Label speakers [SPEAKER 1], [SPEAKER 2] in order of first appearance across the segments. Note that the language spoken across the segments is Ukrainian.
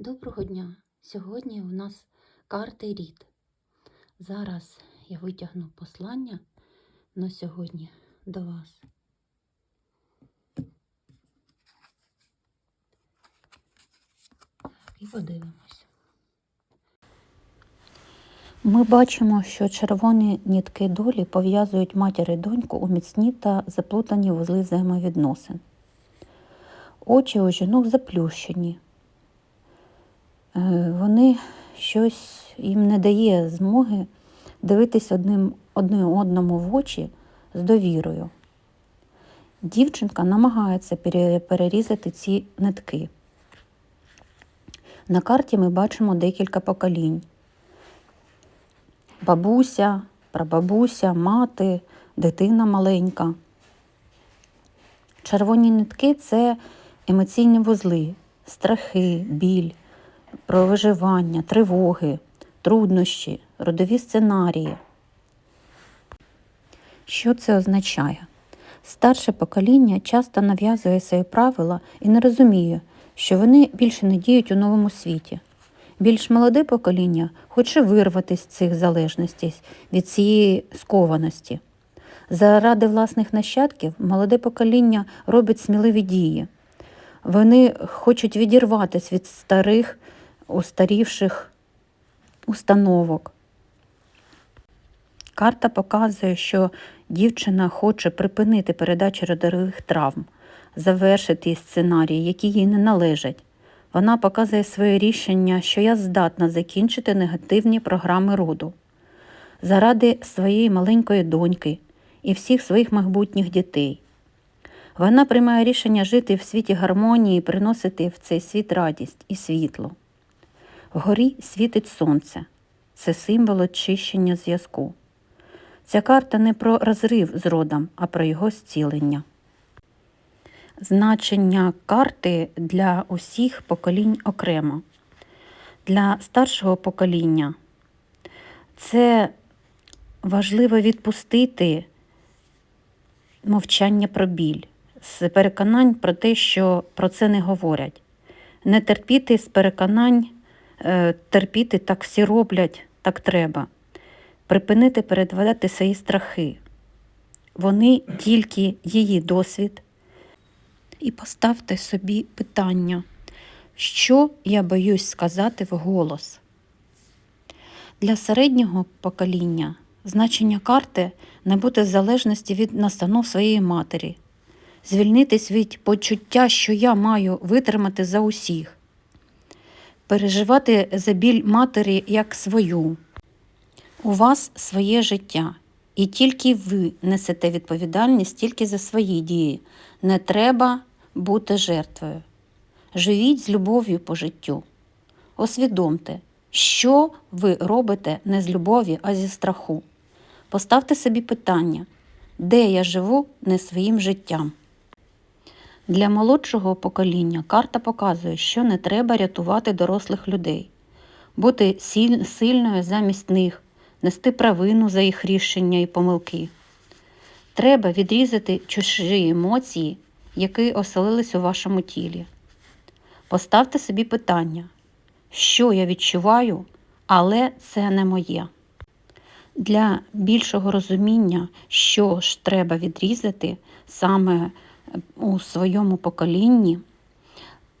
[SPEAKER 1] Доброго дня! Сьогодні у нас карти рід. Зараз я витягну послання на сьогодні до вас. І подивимось. Ми бачимо, що червоні нітки долі пов'язують матір і доньку у міцні та заплутані вузли взаємовідносин. Очі у жінок заплющені. Е, Вони щось їм не дає змоги дивитись одним, одне одному в очі з довірою. Дівчинка намагається перерізати ці нитки. На карті ми бачимо декілька поколінь. Бабуся, прабабуся, мати, дитина маленька. Червоні нитки це емоційні вузли, страхи, біль, про виживання, тривоги, труднощі, родові сценарії. Що це означає? Старше покоління часто нав'язує свої правила і не розуміє, що вони більше не діють у новому світі. Більш молоде покоління хоче вирватися з цих залежностей від цієї скованості. Заради власних нащадків молоде покоління робить сміливі дії. Вони хочуть відірватися від старих, устарівших установок. Карта показує, що дівчина хоче припинити передачу родових травм, завершити сценарії, які їй не належать. Вона показує своє рішення, що я здатна закінчити негативні програми роду. Заради своєї маленької доньки і всіх своїх майбутніх дітей. Вона приймає рішення жити в світі гармонії і приносити в цей світ радість і світло. Вгорі світить сонце. Це символ очищення зв'язку. Ця карта не про розрив з родом, а про його зцілення. Значення карти для усіх поколінь окремо. Для старшого покоління це важливо відпустити мовчання про біль, з переконань про те, що про це не говорять. Не терпіти з переконань, терпіти так всі роблять, так треба. Припинити передвадати свої страхи. Вони тільки її досвід. І поставте собі питання, що я боюсь сказати вголос. Для середнього покоління значення карти не бути в залежності від настанов своєї матері, звільнитись від почуття, що я маю витримати за усіх, переживати за біль матері як свою. У вас своє життя, і тільки ви несете відповідальність тільки за свої дії. Не треба бути жертвою. Живіть з любов'ю по життю. Освідомте, що ви робите не з любові, а зі страху. Поставте собі питання, де я живу не своїм життям. Для молодшого покоління карта показує, що не треба рятувати дорослих людей, бути сильною замість них, нести провину за їх рішення і помилки. Треба відрізати чужі емоції, які оселились у вашому тілі. Поставте собі питання, що я відчуваю, але це не моє. Для більшого розуміння, що ж треба відрізати саме у своєму поколінні,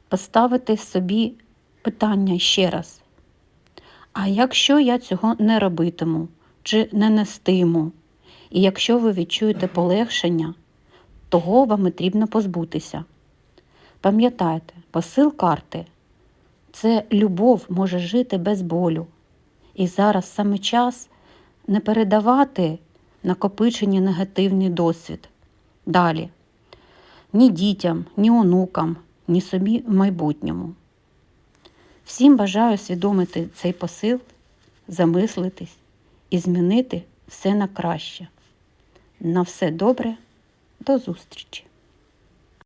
[SPEAKER 1] поставити собі питання ще раз. А якщо я цього не робитиму чи не нестиму, і якщо ви відчуєте полегшення, того вам потрібно позбутися. Пам'ятайте, посил карти це любов може жити без болю. І зараз саме час не передавати накопичені негативний досвід далі. Ні дітям, ні онукам, ні собі в майбутньому. Всім бажаю свідомити цей посил, замислитись і змінити все на краще. На все добре, до зустрічі!